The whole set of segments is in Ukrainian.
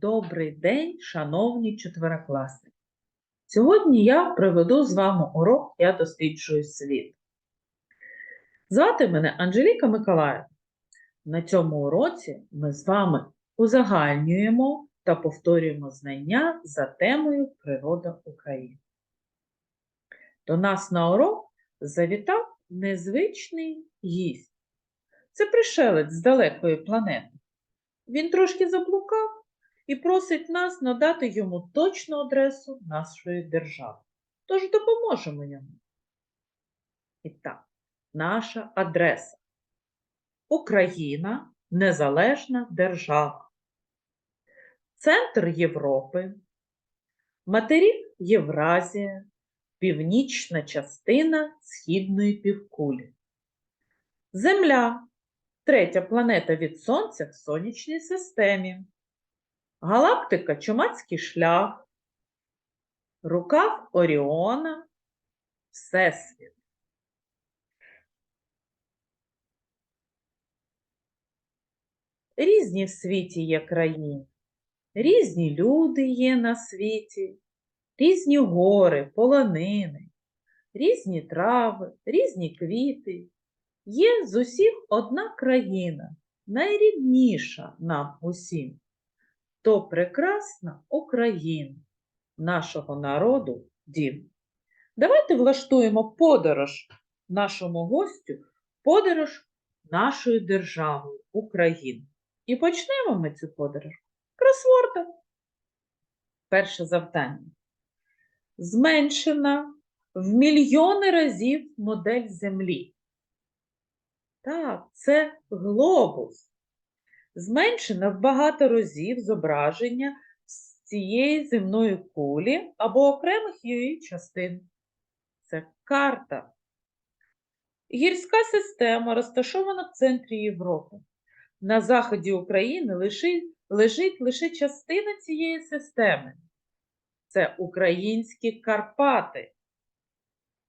Добрий день, шановні четверокласники! Сьогодні я проведу з вами урок «Я досліджую світ». Звати мене Анжеліка Миколаївна. На цьому уроці ми з вами узагальнюємо та повторюємо знання за темою Природа України. До нас на урок завітав незвичний гість. Це пришелець з далекої планети. Він трошки заблукав і просить нас надати йому точну адресу нашої держави. Тож допоможемо йому. І так, наша адреса. Україна незалежна держава. Центр Європи, материк Євразія, північна частина східної півкулі. Земля третя планета від Сонця в сонячній системі. Галактика Чумацький шлях, рукав Оріона, Всесвіт. Різні в світі є країни, різні люди є на світі, різні гори, полонини, різні трави, різні квіти. Є з усіх одна країна, найрідніша нам усім то прекрасна Україна, нашого народу дім. Давайте влаштуємо подорож нашому гостю, подорож нашою державою України. І почнемо ми цю подорож кросвордом. Перше завдання. Зменшена в мільйони разів модель Землі. Так, це глобус зменшено в багато разів зображення з цієї земної кулі або окремих її частин. Це карта. Гірська система розташована в центрі Європи. На заході України лежить, лежить лише частина цієї системи. Це українські Карпати,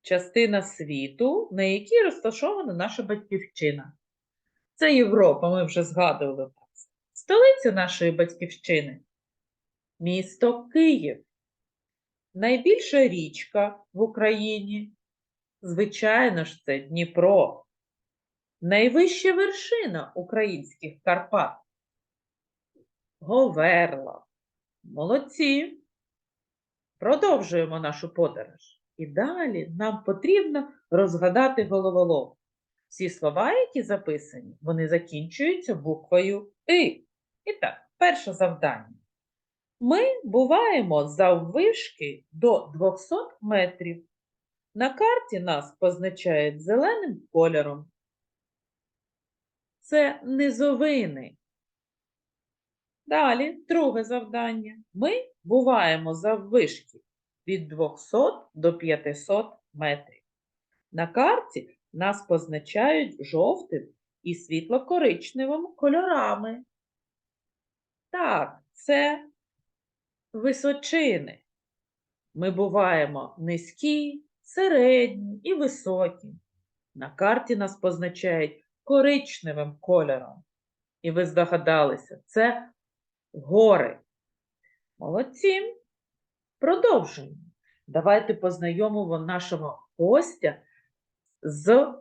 частина світу, на якій розташована наша батьківщина. Це Європа, ми вже згадували це. Столиця нашої батьківщини місто Київ. Найбільша річка в Україні, звичайно ж, це Дніпро. Найвища вершина українських Карпат. Говерла. Молодці. Продовжуємо нашу подорож. І далі нам потрібно розгадати головоломку. Всі слова, які записані, вони закінчуються буквою И. І так, перше завдання. Ми буваємо заввишки до 200 метрів. На карті нас позначають зеленим кольором. Це низовини. Далі, друге завдання. Ми буваємо заввишки від 200 до 500 метрів. На карті нас позначають жовтим і світло-коричневим кольорами. Так, це височини. Ми буваємо низькі, середні і високі. На карті нас позначають коричневим кольором. І ви здогадалися, це гори. Молодці. Продовжуємо. Давайте познайомимо нашого гостя з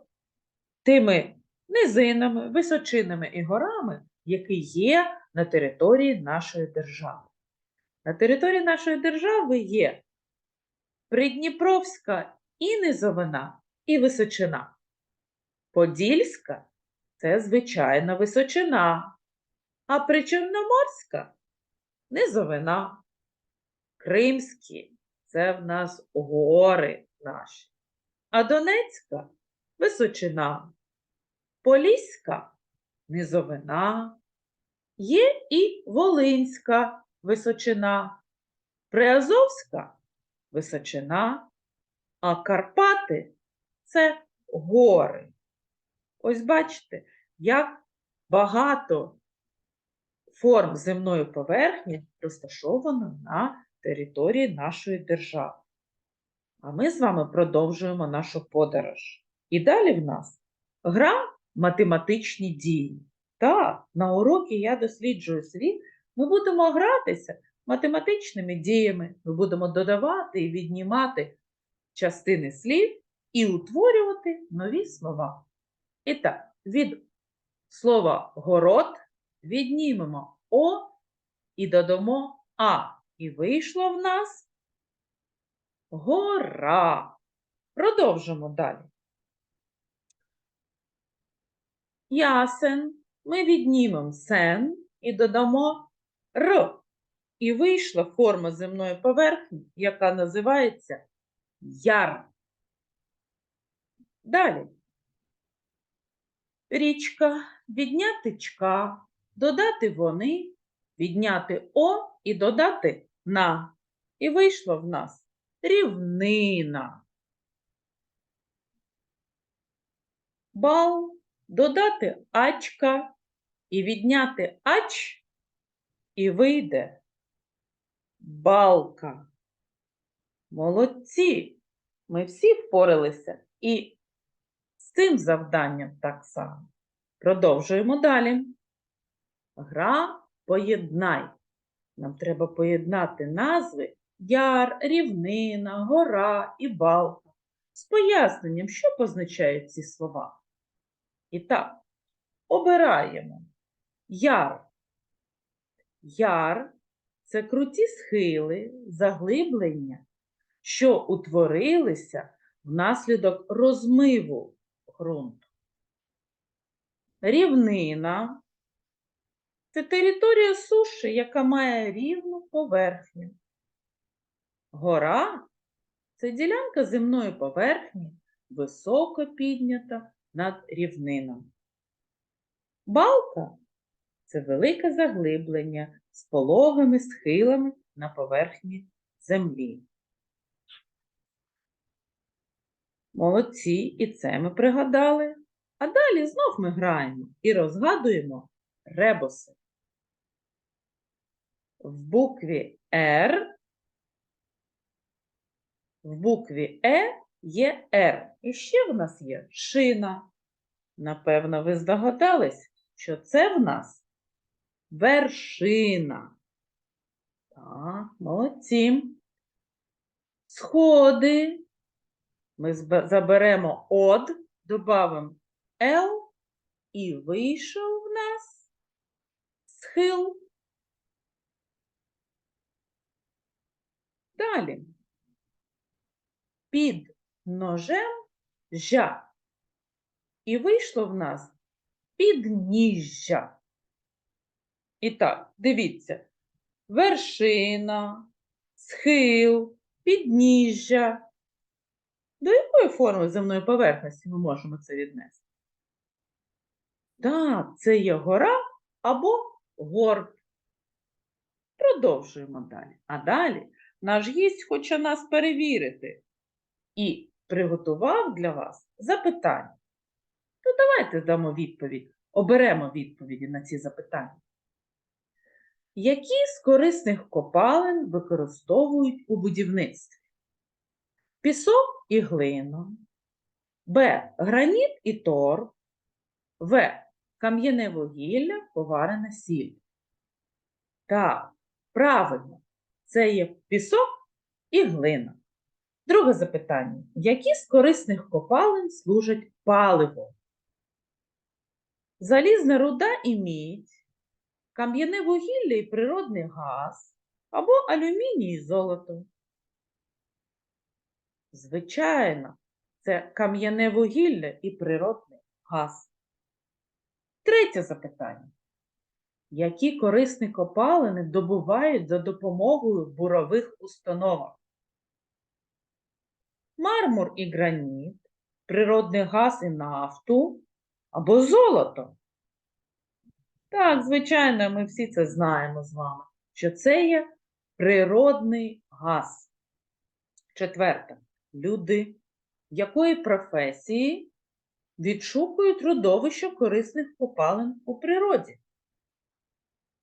тими низинами, височинами і горами, які є на території нашої держави. На території нашої держави є Придніпровська і низовина, і височина. Подільська це звичайна височина, а Причорноморська низовина. Кримські це в нас гори наші. А Донецька височина, Поліська низовина, є і Волинська височина, Приазовська височина, а Карпати це гори. Ось бачите, як багато форм земної поверхні розташовано на території нашої держави. А ми з вами продовжуємо нашу подорож. І далі в нас гра математичні дії. Так, на уроки я досліджую світ. Ми будемо гратися математичними діями, ми будемо додавати і віднімати частини слів і утворювати нові слова. І так, від слова город віднімемо О і додамо А. І вийшло в нас гора. Продовжимо далі. Ясен. Ми віднімемо сен і додамо р. І вийшла форма земної поверхні, яка називається яр. Далі. Річка, відняти чка, додати вони, відняти о і додати на. І вийшло в нас рівнина. Бал, додати ачка і відняти ач, і вийде балка. Молодці! Ми всі впоралися і з цим завданням так само. Продовжуємо далі. Гра поєднай. Нам треба поєднати назви яр, рівнина, гора і балка з поясненням, що позначають ці слова. І так, обираємо яр. Яр це круті схили, заглиблення, що утворилися внаслідок розмиву ґрунту. Рівнина це територія суші, яка має рівну поверхню. Гора це ділянка земної поверхні, високо піднята над рівнином. Балка це велике заглиблення з пологими схилами на поверхні землі. Молодці, і це ми пригадали. А далі знов ми граємо і розгадуємо ребуси. В букві Р, в букві Е є Р. І ще в нас є шина. Напевно, ви здогадались, що це в нас вершина. Так, молодці. Сходи. Ми заберемо од, додамо Л, і вийшов в нас схил. Далі. Під ножем жа. І вийшло в нас підніжжя. І так, дивіться. Вершина, схил, підніжжя. До якої форми земної поверхності ми можемо це віднести? Так, це є гора або горб. Продовжуємо далі. А далі наш гість хоче нас перевірити і приготував для вас запитання. То давайте дамо відповідь, оберемо відповіді на ці запитання. Які з корисних копалин використовують у будівництві? Пісок і глину, Б. Граніт і торф, В. Кам'яне вугілля, поварена сіль. Так, правильно, це є пісок і глина. Друге запитання. Які з корисних копалин служать паливом? Залізна руда і мідь, кам'яне вугілля і природний газ або алюміній і золото. Звичайно, це кам'яне вугілля і природний газ. Третє запитання. Які корисні копалини добувають за допомогою бурових установок? Мармур і граніт, природний газ і нафту або золото. Так, звичайно, ми всі це знаємо з вами, що це є природний газ. Четверте. Люди якої професії відшукують родовище корисних копалин у природі?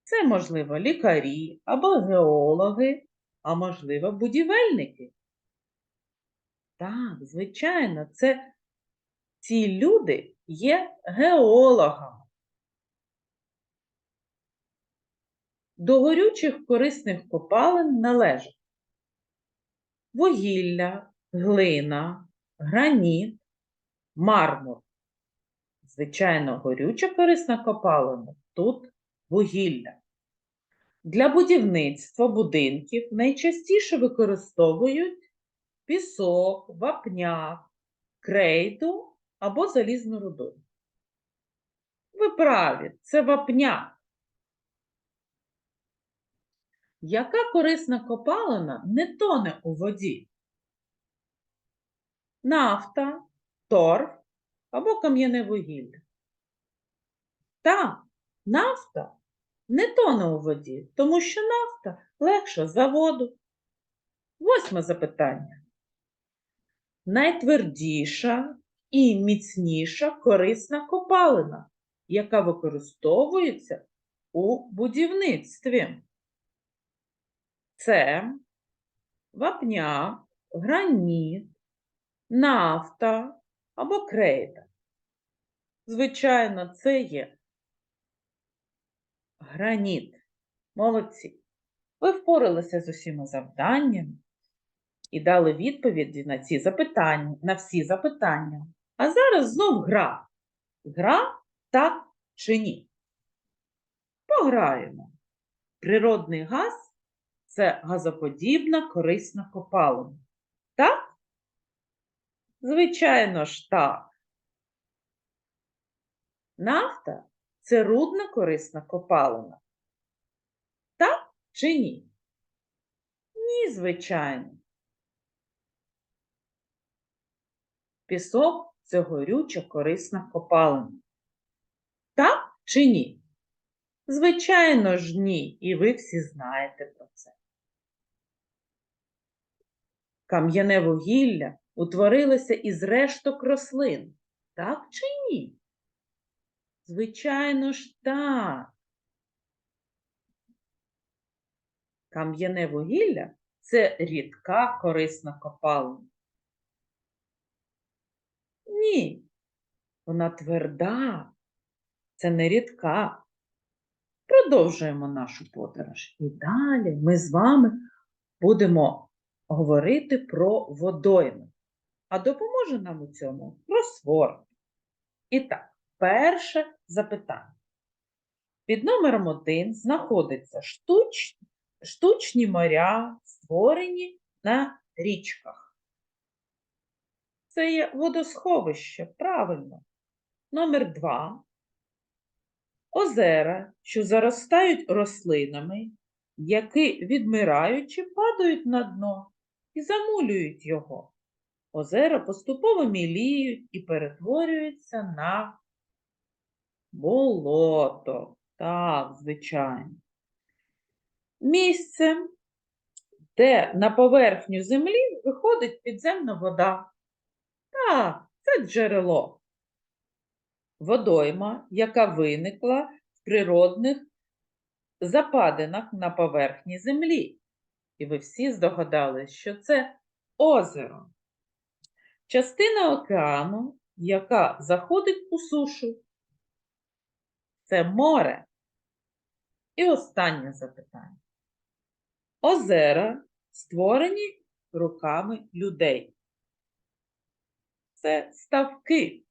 Це, можливо, лікарі або геологи, а можливо, будівельники. Так, звичайно, це ці люди є геологами. до горючих корисних копалин належать вугілля, глина, граніт, мармур. Звичайно, горюча корисна копалина тут вугілля. Для будівництва будинків найчастіше використовують пісок, вапняк, крейду або залізну руду. Ви праві, це вапняк. Яка корисна копалина не тоне у воді? Нафта, торф або кам'яне вугілля? Так, нафта не тоне у воді, тому що нафта легша за воду. Восьме запитання. Найтвердіша і міцніша корисна копалина, яка використовується у будівництві. Це вапняк, граніт, нафта або крейда. Звичайно, це є граніт. Молодці. Ви впоралися з усіма завданнями і дали відповіді на ці запитання, на всі запитання. А зараз знов гра. Гра так чи ні? Пограємо. Природний газ це газоподібна корисна копалина. Так? Звичайно ж так. Нафта це рудна корисна копалина. Так чи ні? Ні, звичайно. Пісок це горюча корисна копалина. Так чи ні? Звичайно ж ні, і ви всі знаєте про це. Кам'яне вугілля утворилося із решток рослин. Так чи ні? Звичайно ж так. Кам'яне вугілля це рідка корисна копалина. Ні, вона тверда, це не рідка. Продовжуємо нашу подорож. І далі ми з вами будемо говорити про водойми. А допоможе нам у цьому кросворд. І так, перше запитання. Під номером 1 знаходиться штуч... штучні моря, створені на річках. Це є водосховище, правильно. Номер 2. Озера, що заростають рослинами, які, відмираючи, падають на дно і замулюють його. Озера поступово міліють і перетворюються на болото. Так, звичайно. Місце, де на поверхню землі виходить підземна вода. Так, це джерело. Водойма, яка виникла в природних западинах на поверхні землі. І ви всі здогадались, що це озеро. Частина океану, яка заходить у сушу. Це море. І останнє запитання. Озера створені руками людей. Це ставки.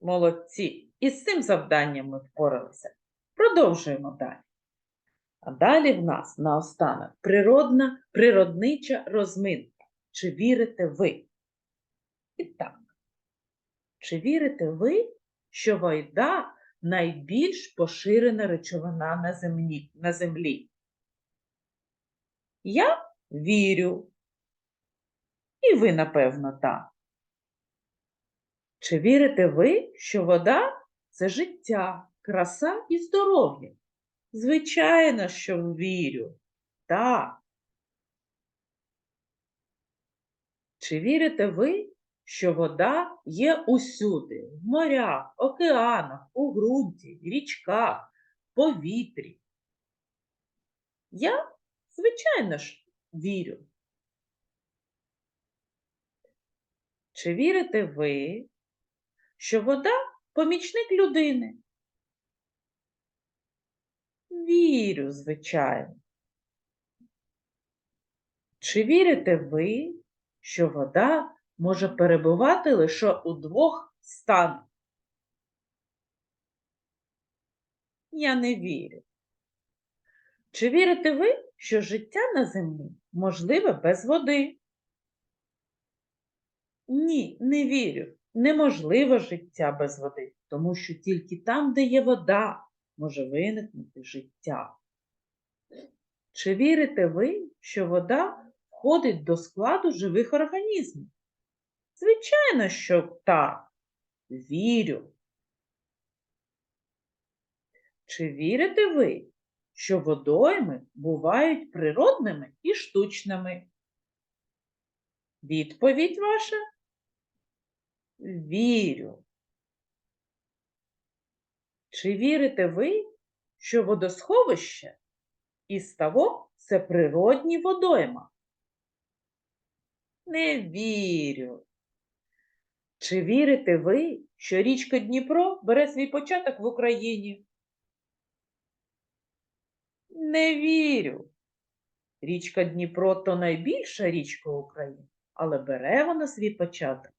Молодці. І з цим завданням ми впоралися. Продовжуємо далі. А далі в нас наостанок природна, природнича розминка. Чи вірите ви? І так, чи вірите ви, що вода найбільш поширена речовина на землі? На землі? Я вірю. І ви, напевно, так. Чи вірите ви, що вода це життя, краса і здоров'я? Звичайно, що вірю. Так. Чи вірите ви, що вода є усюди, в морях, океанах, у ґрунті, річках, повітрі? Я, звичайно ж, вірю. Чи вірите ви, що вода помічник людини? Вірю, звичайно. Чи вірите ви, що вода може перебувати лише у двох станах? Я не вірю. Чи вірите ви, що життя на землі можливе без води? Ні, не вірю. Неможливо життя без води, тому що тільки там, де є вода, може виникнути життя. Чи вірите ви, що вода входить до складу живих організмів? Звичайно, що так. Вірю. Чи вірите ви, що водойми бувають природними і штучними? Відповідь ваша? Вірю. Чи вірите ви, що водосховище і ставок це природні водойма? Не вірю. Чи вірите ви, що річка Дніпро бере свій початок в Україні? Не вірю. Річка Дніпро то найбільша річка України, але бере вона свій початок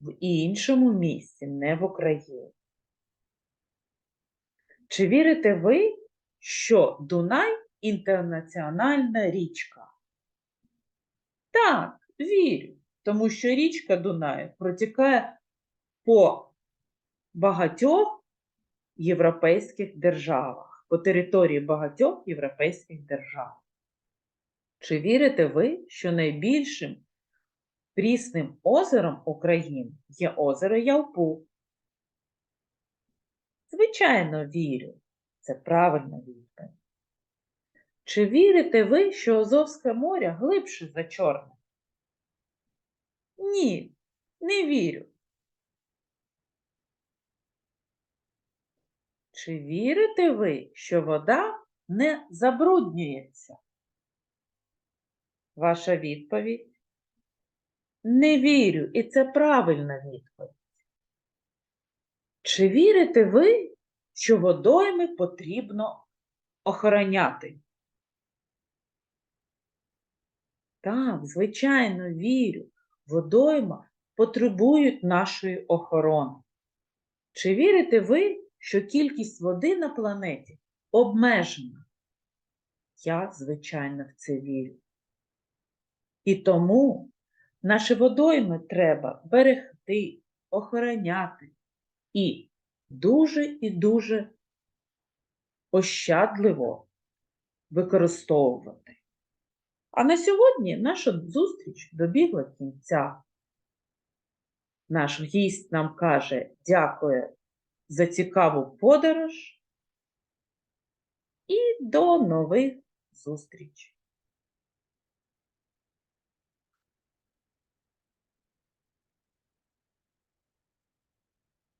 в іншому місці, не в Україні. Чи вірите ви, що Дунай інтернаціональна річка? Так, вірю, тому що річка Дунаю протікає по багатьох європейських державах, по території багатьох європейських держав. Чи вірите ви, що найбільшим прісним озером України є озеро Ялпу? Звичайно, вірю. Це правильна відповідь. Чи вірите ви, що Азовське море глибше за Чорне? Ні, не вірю. Чи вірите ви, що вода не забруднюється? Ваша відповідь? Не вірю, і це правильна відповідь. Чи вірите ви, що водойми потрібно охороняти? Так, звичайно, вірю. Водойма потребують нашої охорони. Чи вірите ви, що кількість води на планеті обмежена? Я, звичайно, в це вірю. І тому наші водойми треба берегти, охороняти і дуже і дуже ощадливо використовувати. А на сьогодні наша зустріч добігла кінця. Наш гість нам каже дякує за цікаву подорож і до нових зустрічей!